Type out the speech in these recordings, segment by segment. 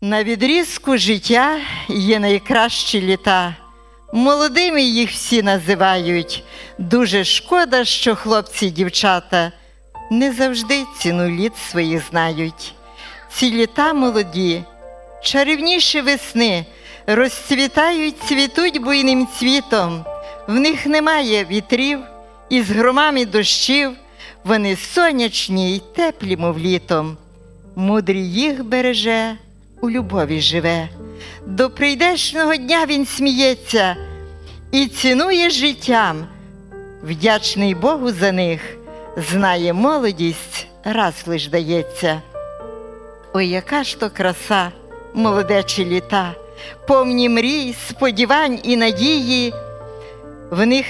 На відрізку життя є найкращі літа. Молодими їх всі називають. Дуже шкода, що хлопці й дівчата не завжди ціну літ своїх знають. Ці літа молоді, чарівніші весни, розцвітають, цвітуть буйним цвітом. В них немає вітрів і з громами дощів. Вони сонячні й теплі, мов літом. Мудрий їх береже, у любові живе. До прийдешнього дня він сміється і цінує життям. Вдячний Богу за них, знає молодість, раз лиш дається. Ой, яка ж то краса, молодечі літа, повні мрій, сподівань і надії. В них,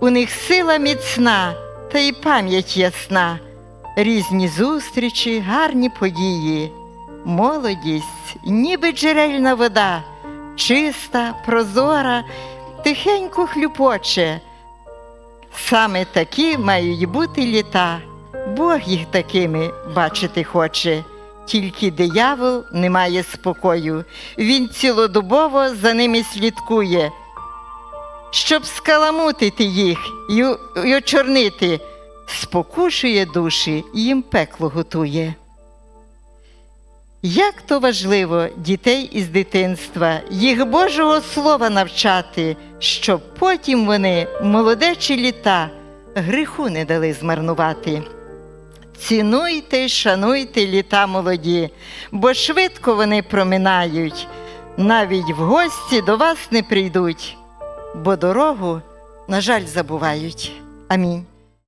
у них сила міцна, та й пам'ять ясна, різні зустрічі, гарні події. Молодість, ніби джерельна вода, чиста, прозора, тихенько хлюпоче. Саме такі мають бути літа, Бог їх такими бачити хоче. Тільки диявол не має спокою, він цілодобово за ними слідкує, щоб скаламутити їх і, очорнити, спокушує душі, їм пекло готує. Як то важливо дітей із дитинства, їх Божого Слова навчати, щоб потім вони, молодечі літа, гріху не дали змарнувати. Цінуйте й шануйте літа молоді, бо швидко вони проминають, навіть в гості до вас не прийдуть, бо дорогу, на жаль, забувають. Амінь.